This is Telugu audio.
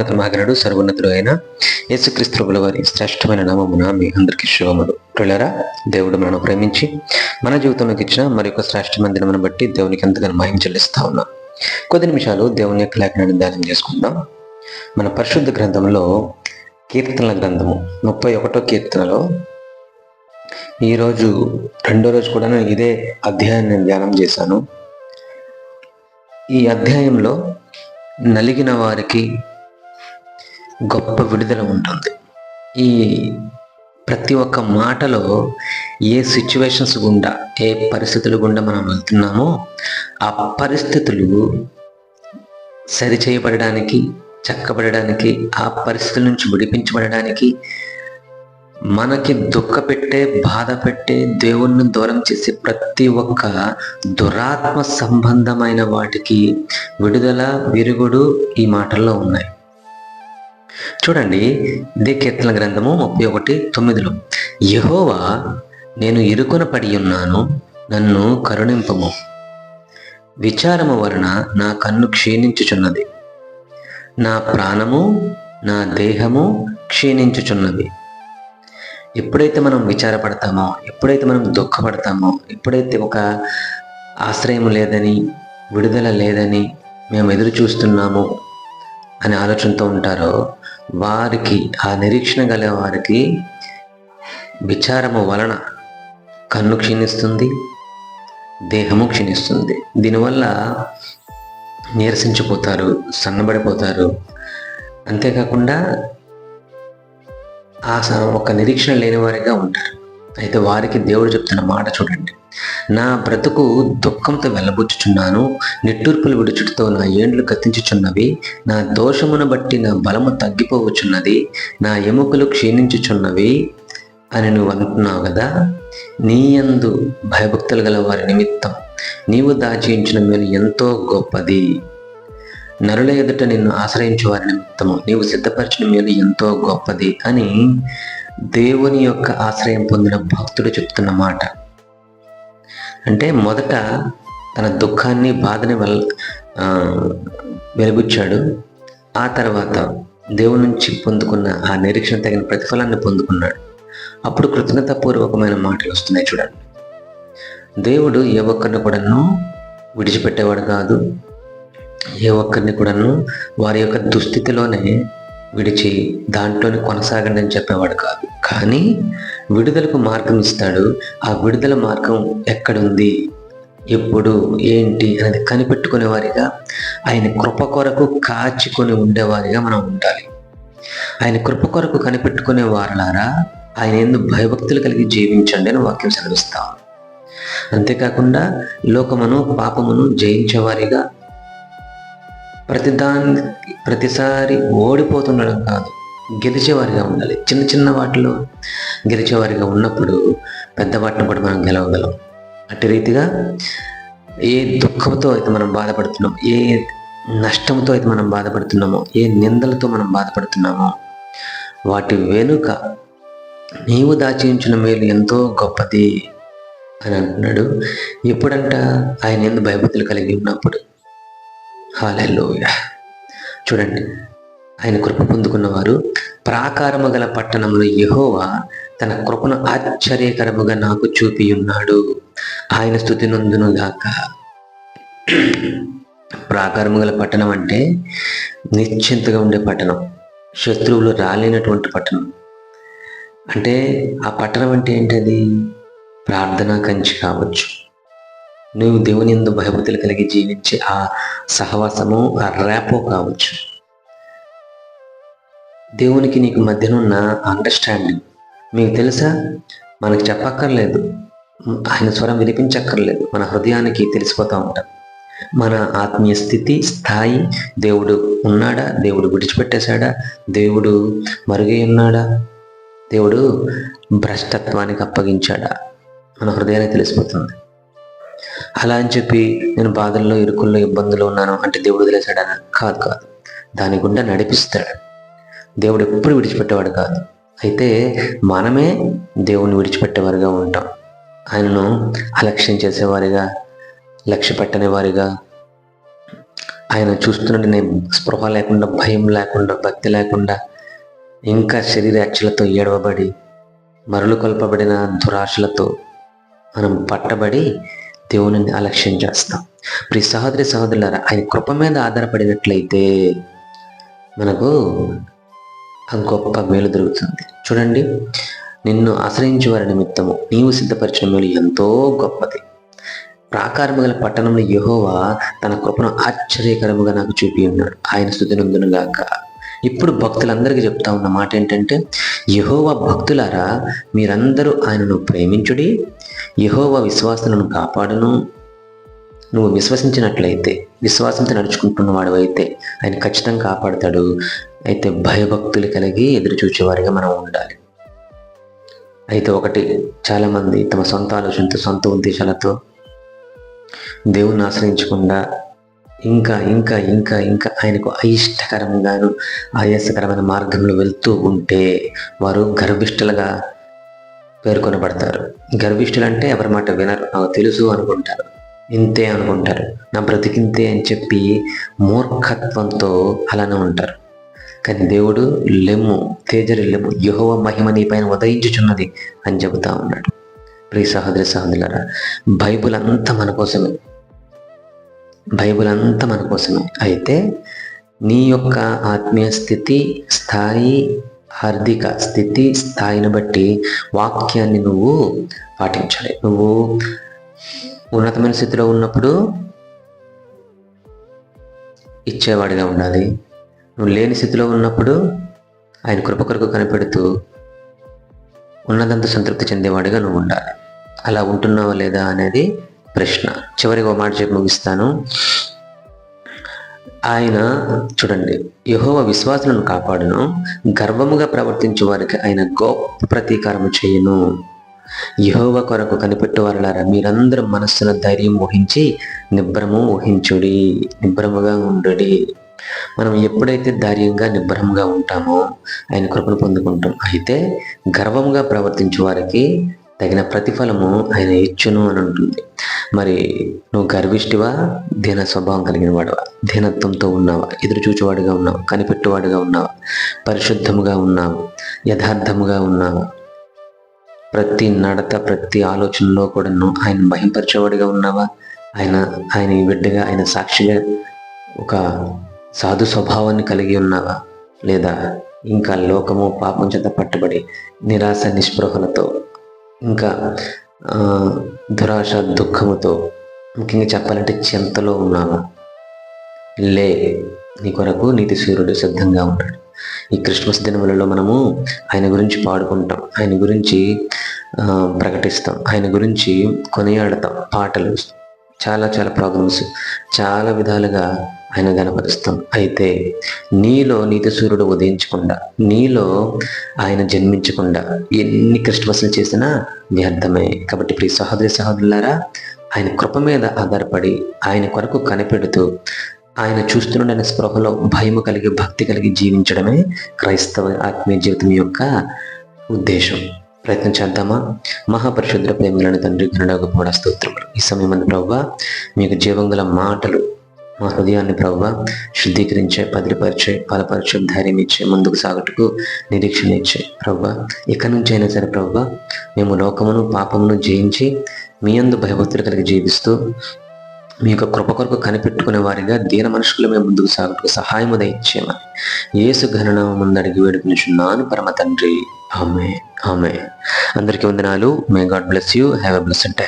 మహోన్నత మహాగణుడు సర్వోన్నతుడు అయిన యేసుక్రీస్తుల వారి శ్రేష్టమైన నామమున మీ అందరికీ శుభములు. ప్రిలరా దేవుడు మనను ప్రేమించి మన జీవితంలోకి ఇచ్చిన మరి యొక్క శ్రేష్టమైన దినమును బట్టి దేవునికి ఎంతగానో మహిమ చెల్లిస్తా ఉన్నాం. కొద్ది నిమిషాలు దేవుని యొక్క లేఖనాన్ని ధ్యానం చేసుకుందాం. మన పరిశుద్ధ గ్రంథంలో కీర్తనల గ్రంథము ముప్పై ఒకటో కీర్తనలో ఈరోజు రెండో రోజు కూడా నేను ఇదే అధ్యాయాన్ని ధ్యానం చేశాను. ఈ అధ్యాయంలో నలిగిన వారికి గొప్ప విడుదల ఉంటుంది. ఈ ప్రతి ఒక్క మాటలో ఏ సిచ్యువేషన్స్ గుండా ఏ పరిస్థితుల గుండా మనం వెళ్తున్నామో ఆ పరిస్థితులు సరిచేయబడడానికి చక్కబడడానికి ఆ పరిస్థితుల నుంచి విడిపించబడడానికి మనకి దుఃఖ పెట్టే బాధ పెట్టే దేవుణ్ణి దూరం చేసే ప్రతి ఒక్క దురాత్మ సంబంధమైన వాటికి విడుదల విరుగుడు ఈ మాటల్లో ఉన్నాయి. చూడండి ఇదే కీర్తన గ్రంథము ముప్పై ఒకటి తొమ్మిదిలో. యహోవా నేను ఇరుకున పడి ఉన్నాను నన్ను కరుణింపము. విచారము వలన నా కన్ను క్షీణించుచున్నది. నా ప్రాణము నా దేహము క్షీణించుచున్నది. ఎప్పుడైతే మనం విచారపడతామో ఎప్పుడైతే మనం దుఃఖపడతామో ఎప్పుడైతే ఒక ఆశ్రయం లేదని విడుదల లేదని మేము ఎదురు చూస్తున్నాము అనే ఆలోచనతో ఉంటారో వారికి ఆ నిరీక్షణ గల వారికి విచారము వలన కన్ను క్షీణిస్తుంది దేహము క్షీణిస్తుంది. దీనివల్ల నీరసించిపోతారు సన్నబడిపోతారు. అంతేకాకుండా ఆ ఒక నిరీక్షణ లేని వారిగా ఉంటారు. అయితే వారికి దేవుడు చెప్తున్న మాట చూడండి. నా బ్రతుకు దుఃఖంతో వెళ్ళబుచ్చుచున్నాను నిట్టూర్పులు విడుచుటతో నా ఏండ్లు కత్తించుచున్నవి నా దోషమును బట్టి నా బలము తగ్గిపోవచ్చున్నది నా ఎముకలు క్షీణించుచున్నవి అని నువ్వు అంటున్నావు కదా? నీ యందు భయభక్తులు గల వారి నిమిత్తం నీవు దాచించిన మేలు ఎంతో గొప్పది. నరుల ఎదుట నిన్ను ఆశ్రయించేవారి నిమిత్తము. నీవు సిద్ధపరిచిన మేలు ఎంతో గొప్పది అని దేవుని యొక్క ఆశ్రయం పొందిన భక్తుడు చెప్తున్న మాట. అంటే మొదట తన దుఃఖాన్ని బాధని వెల్ వెలుగుచ్చాడు ఆ తర్వాత దేవుని నుంచి పొందుకున్న ఆ నిరీక్షణ తగిన ప్రతిఫలాన్ని పొందుకున్నాడు. అప్పుడు కృతజ్ఞతాపూర్వకమైన మాటలు వస్తున్నాయి చూడండి. దేవుడు ఏ ఒక్కరిని కూడాను విడిచిపెట్టేవాడు కాదు. ఏ ఒక్కరిని కూడాను వారి యొక్క దుస్థితిలోనే విడిచి దాంట్లోనే కొనసాగండి అని చెప్పేవాడు కాదు. కానీ విడుదలకు మార్గం ఇస్తాడు. ఆ విడుదల మార్గం ఎక్కడుంది? ఎప్పుడు? ఏంటి? అనేది కనిపెట్టుకునే వారిగా ఆయన కృప కొరకు కాచుకొని ఉండేవారిగా మనం ఉండాలి. ఆయన కృప కొరకు కనిపెట్టుకునే వారలారా ఆయన ఎందుకు భయభక్తులు కలిగి జీవించండి అని వాక్యం సెలవిస్తాం. అంతేకాకుండా లోకమును పాపమును జయించేవారిగా ప్రతిదాని ప్రతిసారి ఓడిపోతుండడం కాదు గెలిచేవారిగా ఉండాలి. చిన్న చిన్న వాటిలో గెలిచేవారిగా ఉన్నప్పుడు పెద్ద వాటిని కూడా మనం గెలవగలం. అట్టి రీతిగా ఏ దుఃఖంతో అయితే మనం బాధపడుతున్నాం ఏ నష్టంతో అయితే మనం బాధపడుతున్నామో ఏ నిందలతో మనం బాధపడుతున్నామో వాటి వెనుక నీవు దాచి ఉంచిన మేలు ఎంతో గొప్పది అని అంటున్నాడు. ఎప్పుడంట ఆయన ఎందు భయభక్తులు కలిగి ఉన్నప్పుడు హాలెల్లోయ. చూడండి ఆయన కృప పొందుకున్నవారు ప్రాకారము గల పట్టణంలో యహోవా తన కృపను ఆశ్చర్యకరముగా నాకు చూపి ఉన్నాడు ఆయన స్థుతి గాక. ప్రాకారము గల పట్టణం అంటే నిశ్చింతగా ఉండే పట్టణం శత్రువులు రాలేనటువంటి పట్టణం. అంటే ఆ పట్టణం అంటే ఏంటది? ప్రార్థనా కంచి కావచ్చు. నువ్వు దేవుని ఎందు భయభక్తులు కలిగి జీవించే ఆ సహవాసము ఆ ర్యాపో కావచ్చు. దేవునికి నీకు మధ్యనున్న అండర్స్టాండింగ్ మీకు తెలుసా? మనకు చెప్పక్కర్లేదు. ఆయన స్వరం వినిపించక్కర్లేదు. మన హృదయానికి తెలిసిపోతూ ఉంటాం. మన ఆత్మీయ స్థితి స్థాయి దేవుడు ఉన్నాడా? దేవుడు విడిచిపెట్టేశాడా? దేవుడు మరుగై ఉన్నాడా? దేవుడు భ్రష్టత్వానికి అప్పగించాడా? మన హృదయానికి తెలిసిపోతుంది. అలా అని చెప్పి నేను బాధల్లో ఇరుకుల్లో ఇబ్బందులు ఉన్నాను. అంటే దేవుడు వదిలేశాడన కాదు కాదు. దాని గుండా నడిపిస్తాడు. దేవుడు ఎప్పుడు విడిచిపెట్టేవాడు కాదు. అయితే మనమే దేవుణ్ణి విడిచిపెట్టేవారుగా ఉంటాం. ఆయనను అలక్ష్యం చేసేవారిగా లక్ష్య వారిగా ఆయన నేను స్పృహ లేకుండా భయం లేకుండా భక్తి లేకుండా ఇంకా శరీరాక్షలతో ఏడవబడి మరలు కొల్పబడిన దురాశలతో మనం పట్టబడి దేవుని అలక్ష్యం చేస్తాం. ప్రి సహోదరి సహోదరులారా ఆయన కృప మీద ఆధారపడినట్లయితే మనకు ఆ గొప్ప మేలు దొరుకుతుంది. చూడండి నిన్ను ఆశ్రయించే వారి నిమిత్తము నీవు సిద్ధపరిచిన మేలు ఎంతో గొప్పది. ప్రాకారము గల పట్టణంలో యహోవా తన కృపను ఆశ్చర్యకరముగా నాకు చూపి ఉన్నాడు. ఆయన స్థుతినందునుగాక ఇప్పుడు భక్తులందరికీ చెప్తా ఉన్న మాట ఏంటంటే యహోవా భక్తులారా మీరందరూ ఆయనను ప్రేమించుడి యహోవ విశ్వాసులను కాపాడును. నువ్వు విశ్వసించినట్లయితే విశ్వాసంతో నడుచుకుంటున్న వాడు ఆయన ఖచ్చితంగా కాపాడుతాడు. అయితే భయభక్తులు కలిగి ఎదురు చూచేవారిగా మనం ఉండాలి. అయితే ఒకటి చాలామంది తమ సొంత ఆలోచనతో సొంత ఉద్దేశాలతో దేవుణ్ణి ఆశ్రయించకుండా ఇంకా ఇంకా ఇంకా ఇంకా ఆయనకు అయిష్టకరంగాను ఆయాసకరమైన మార్గంలో వెళ్తూ ఉంటే వారు గర్భిష్ఠులుగా పేర్కొనబడతారు. గర్భిష్ఠులు అంటే ఎవరి మాట వినరు నాకు తెలుసు అనుకుంటారు. ఇంతే అనుకుంటారు. నా బ్రతికింతే అని చెప్పి మూర్ఖత్వంతో అలానే ఉంటారు. కానీ దేవుడు లెమ్ము తేజరి లెమ్ము యహోవ మహిమ నీ పైన ఉదయించుచున్నది అని చెబుతా ఉన్నాడు. ప్రియ సహోదరి సహోదరులరా బైబుల్ అంతా మన కోసమే. బైబుల్ అంతా మన కోసమే. అయితే నీ యొక్క ఆత్మీయ స్థితి స్థాయి ఆర్థిక స్థితి స్థాయిని బట్టి వాక్యాన్ని నువ్వు పాటించాలి. నువ్వు ఉన్నతమైన స్థితిలో ఉన్నప్పుడు ఇచ్చేవాడిగా ఉండాలి. నువ్వు లేని స్థితిలో ఉన్నప్పుడు ఆయన కృప కొరకు కనిపెడుతూ ఉన్నదంత సంతృప్తి చెందేవాడిగా నువ్వు ఉండాలి. అలా ఉంటున్నావా లేదా అనేది ప్రశ్న. చివరికి ఒక మాట చెప్పి ముగిస్తాను. ఆయన చూడండి యహోవ విశ్వాసులను కాపాడును గర్వముగా ప్రవర్తించే వారికి ఆయన గొప్ప ప్రతీకారం చేయను. యహోవ కొరకు కనిపెట్టువారులారా మీరందరూ మనస్సును ధైర్యం ఊహించి నిబ్రము ఊహించుడి నిబ్రముగా ఉండుడి. మనం ఎప్పుడైతే ధైర్యంగా నిబ్రహంగా ఉంటామో ఆయన కృపను పొందుకుంటాం. అయితే గర్వంగా ప్రవర్తించే వారికి తగిన ప్రతిఫలము ఆయన ఇచ్చును అని ఉంటుంది. మరి నువ్వు గర్విష్టివా? దీన స్వభావం కలిగిన వాడువా? దీనత్వంతో ఉన్నావా? ఎదురు చూచేవాడుగా ఉన్నావా? కనిపెట్టువాడుగా ఉన్నావా? పరిశుద్ధముగా ఉన్నావు? యథార్థముగా ఉన్నావా? ప్రతి నడత ప్రతి ఆలోచనలో కూడా ఆయన మహింపరిచేవాడిగా ఉన్నావా? ఆయన ఆయన బిడ్డగా ఆయన సాక్షిగా ఒక సాధు స్వభావాన్ని కలిగి ఉన్నావా? లేదా ఇంకా లోకము పాపం చేత పట్టుబడి నిరాశ నిస్పృహలతో ఇంకా దురాశ దుఃఖముతో ముఖ్యంగా చెప్పాలంటే చింతలో ఉన్నాము లే నీ కొరకు నీతి సూర్యుడు సిద్ధంగా ఉంటాడు ఈ క్రిస్మస్ దినములలో మనము ఆయన గురించి పాడుకుంటాం. ఆయన గురించి ప్రకటిస్తాం. ఆయన గురించి కొనియాడతాం. పాటలు చాలా చాలా ప్రోగ్రామ్స్ చాలా విధాలుగా ఆయన కనపరుస్తాం అయితే నీలో నీతి సూర్యుడు ఉదయించకుండా నీలో ఆయన జన్మించకుండా ఎన్ని క్రిస్టమస్లు చేసినా వ్యర్థమే. కాబట్టి ప్రియ సహోదరి సహోదరులారా ఆయన కృప మీద ఆధారపడి ఆయన కొరకు కనిపెడుతూ ఆయన చూస్తుండని స్పృహలో భయము కలిగి భక్తి కలిగి జీవించడమే క్రైస్తవ ఆత్మీయ జీవితం యొక్క ఉద్దేశం. ప్రయత్నం చేద్దామా? మహాపరిశుద్ర ప్రేమలను తండ్రి కన్నడ కూడా స్తోత్రములు. ఈ సమయం అందు ప్రభావ మీకు జీవంగల మాటలు మా హృదయాన్ని ప్రవ్వ శుద్ధీకరించే పదిలిపరిచే బలపరిచే ధైర్యం ఇచ్చే ముందుకు సాగుటకు నిరీక్షణ ఇచ్చే. ప్రవ్వ ఇక్కడి నుంచి అయినా సరే ప్రవ్వ మేము లోకమును పాపమును జయించి మీ అందు భయభక్తులు కలిగి జీవిస్తూ మీ యొక్క కృప కొరకు కనిపెట్టుకునే వారిగా దీన మనుషులు మేము ముందుకు సాగుటకు సహాయము దయచేయమని ఏసు ఘననామం ముందు అడిగి వేడుకునిచున్నాను పరమ తండ్రి. ఆమె ఆమె అందరికీ వందనాలు. May god bless you have a bless day